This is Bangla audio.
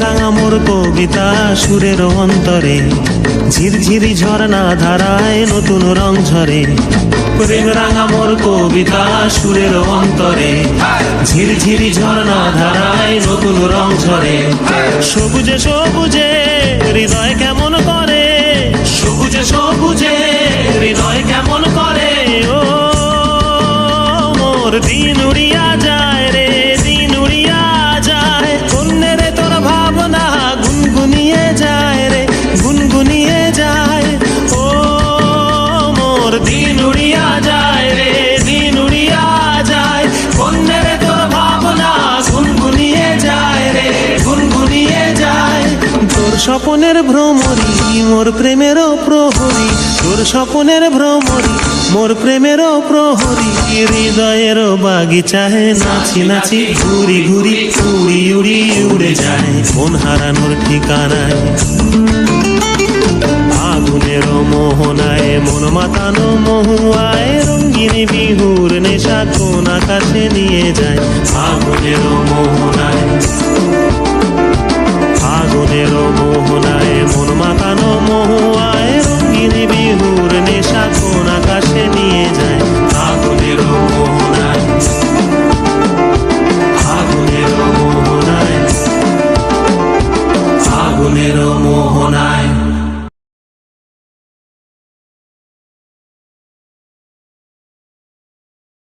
রাঙা কবিতা সুরের অন্তরে। ঝিরঝিরি ঝর্ণা ধারায় নতুন রং ঝরে। প্রেম রাঙা মোর কবিতা সুরের অন্তরে। ঝিরঝিরি ঝর্ণা ধারায় নতুন রং ঝরে। সবুজে সবুজে হৃদয় কেমন করে? সবুজে সবুজে হৃদয় কেমন করে? ও মোর দিন উড়িয়া যায়। তোর স্বপনের ভ্রমরি মোর প্রেমের প্রহরী। তোর স্বপনের ভ্রমরি মোর প্রেমের প্রহরী। হৃদয়ের বাগিচায় নাচি নাচি ঘুরি ঘুরি, উড়ি উড়ি উড়ে যায়। মন হারানোর ঠিকানায়। আগুনের মোহনায় মন মাতানো মহুয়ায় রঙ্গিনী বিহুর নেশা কোন আকাশে নিয়ে যায়।